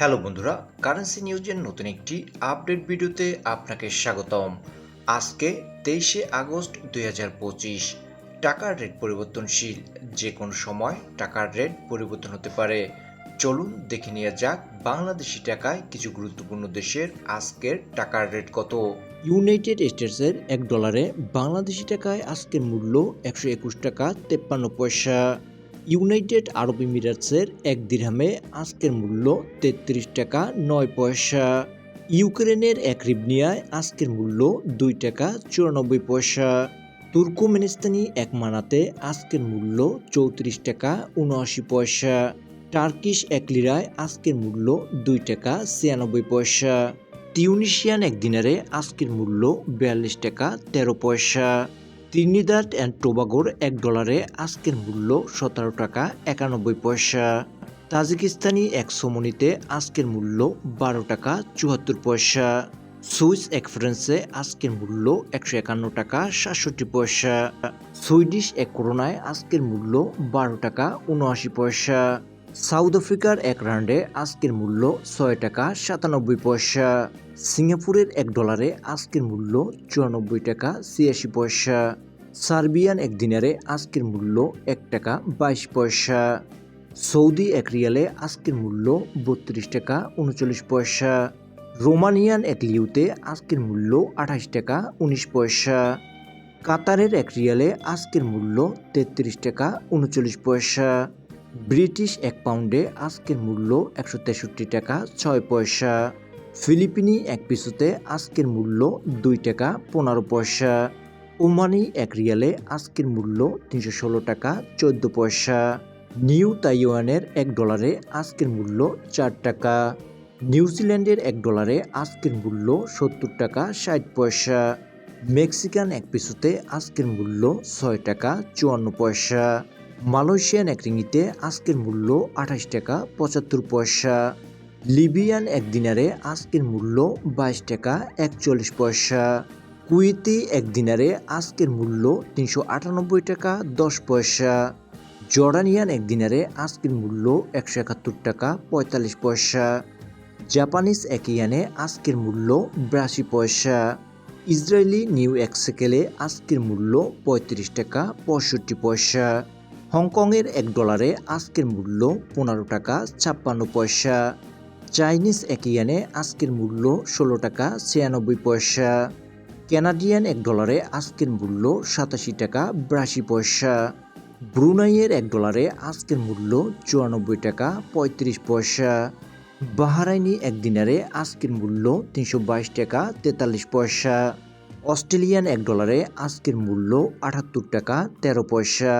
Hello বন্ধুরা currency নিউজের নতুন একটি আপডেট ভিডিওতে আপনাকে স্বাগতম। আজকে তেইশে আগস্ট দুই হাজার পঁচিশ, টাকার রেট পরিবর্তনশীল, যে কোনো সময় টাকার রেট পরিবর্তন হতে পারে। চলুন দেখে নেওয়া যাক বাংলাদেশি টাকায় কিছু গুরুত্বপূর্ণ দেশের আজকের টাকার রেট কত। ইউনাইটেড স্টেটসের এক ডলারে বাংলাদেশি টাকায় আজকের মূল্য একশো একুশ টাকা তেপ্পান্ন পয়সা। ইউনাইটেড আরব এমিরেটসের এক দিরহামে আজকের মূল্য তেত্রিশ টাকা নয় পয়সা। ইউক্রেনের এক রিবনিয়ায় আজকের মূল্য দুই টাকা চুরানব্বই পয়সা। তুর্কমেনিস্তানি এক মানাতে আজকের মূল্য চৌত্রিশ টাকা উনআশি পয়সা। টার্কিশ এক লিরায় আজকের মূল্য দুই টাকা ছিয়ানব্বই পয়সা। টিউনিশিয়ান এক দিনারে আজকের মূল্য বিয়াল্লিশ টাকা তেরো পয়সা। ত্রিনিদাদ অ্যান্ড টোবাগোর এক ডলারে আজকের মূল্য সতেরো টাকা একানব্বই পয়সা। তাজিকিস্তানি এক সমনিতে আজকের মূল্য বারো টাকা চুয়াত্তর পয়সা। সুইস এক ফ্রান্সে আজকের মূল্য একশো একান্ন টাকা সাতষট্টি পয়সা। সুইডিশ এক করোনায় আজকের মূল্য বারো টাকা উনআশি পয়সা। সাউথ আফ্রিকার এক রাউন্ডে আজকের মূল্য ছয় টাকা সাতানব্বই পয়সা। সিঙ্গাপুরের এক ডলারে আজকের মূল্য চুরানব্বই টাকা ছিয়াশি পয়সা। সার্বিয়ান এক দিনারে আজকের মূল্য এক টাকা বাইশ পয়সা। সৌদি এক রিয়ালে আজকের মূল্য বত্রিশ টাকা উনচল্লিশ পয়সা। রোমানিয়ান এক লিউতে আজকের মূল্য আঠাশ টাকা উনিশ পয়সা। কাতারের এক রিয়ালে আজকের মূল্য তেত্রিশ টাকা উনচল্লিশ পয়সা। ব্রিটিশ এক পাউন্ডে আজকের মূল্য একশো তেষট্টি টাকা, ছয় পয়সা। ফিলিপিনি এক পিসুতে আজকের মূল্য দুই টাকা, পনেরো পয়সা। ওমানি এক রিয়ালে আজকের মূল্য তিনশো ষোলো টাকা, চোদ্দ পয়সা। নিউ তাইওয়ানের এক ডলারে আজকের মূল্য চার টাকা। নিউজিল্যান্ডের এক ডলারে আজকের মূল্য সত্তর টাকা, ষাট পয়সা। মেক্সিকান এক পিসুতে আজকের মূল্য ছয় টাকা, চুয়ান্ন পয়সা। মালয়েশিয়ান এক রিঙ্গিতে আজকের মূল্য আঠাশ টাকা পঁচাত্তর পয়সা। লিবিয়ান এক দিনারে আজকের মূল্য বাইশ টাকা একচল্লিশ পয়সা। কুয়েতি এক দিনারে আজকের মূল্য তিনশো আটানব্বই টাকা দশ পয়সা। জর্ডানিয়ান এক দিনারে আজকের মূল্য একশো একাত্তর টাকা পঁয়তাল্লিশ পয়সা। জাপানিজ এক ইয়ানে আজকের মূল্য বিরাশি পয়সা। ইসরায়েলি নিউ এক্সেকেলে আজকের মূল্য পঁয়ত্রিশ টাকা পঁয়ষট্টি পয়সা। হংকংয়ের এক ডলারে আজকের মূল্য পনেরো টাকা ছাপ্পান্ন পয়সা। চাইনিজ এক ইয়ানে আজকের মূল্য ষোলো টাকা ছিয়ানব্বই পয়সা। ক্যানাডিয়ান এক ডলারে আজকের মূল্য সাতাশি টাকা বিরাশি পয়সা। ব্রুনাইয়ের এক ডলারে আজকের মূল্য চুরানব্বই টাকা পঁয়ত্রিশ পয়সা। বাহারাইনি এক দিনারে আজকের মূল্য তিনশো বাইশ টাকা তেতাল্লিশ পয়সা। অস্ট্রেলিয়ান এক ডলারে আজকের মূল্য আটাত্তর টাকা তেরো পয়সা।